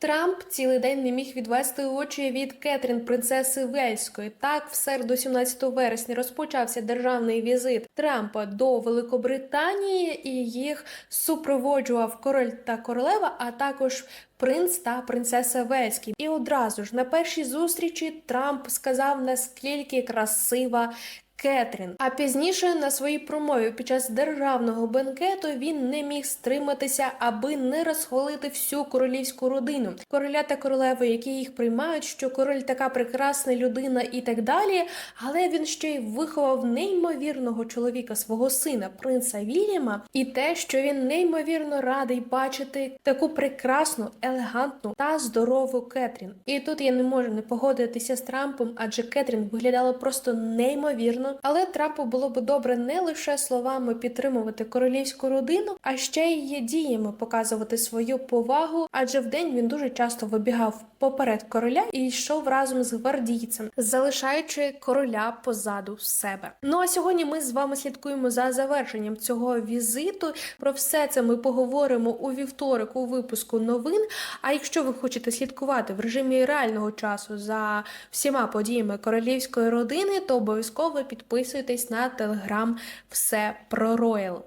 Трамп цілий день не міг відвести очі від Кетрін, принцеси Вельської. Так, в середу, 17 вересня, розпочався державний візит Трампа до Великобританії, і їх супроводжував король та королева, а також принц та принцеса Вельські. І одразу ж на першій зустрічі Трамп сказав наскільки красива. Кетрін. А пізніше на своїй промові під час державного бенкету він не міг стриматися, аби не розхвалити всю королівську родину, короля та королеви, які їх приймають, що король така прекрасна людина і так далі. Але він ще й виховав неймовірного чоловіка свого сина, принца Вільяма, і те, що він неймовірно радий бачити таку прекрасну, елегантну та здорову Кетрін. І тут я не можу не погодитися з Трампом, адже Кетрін виглядала просто неймовірно. Але Трампу було б добре не лише словами підтримувати королівську родину, а ще й діями показувати свою повагу. Адже вдень він дуже часто вибігав поперед короля і йшов разом з гвардійцем, залишаючи короля позаду себе. Ну а сьогодні ми з вами слідкуємо за завершенням цього візиту. Про все це ми поговоримо у вівторок у випуску новин. А якщо ви хочете слідкувати в режимі реального часу за всіма подіями королівської родини, то обов'язково підписуйтесь на телеграм все про Роял.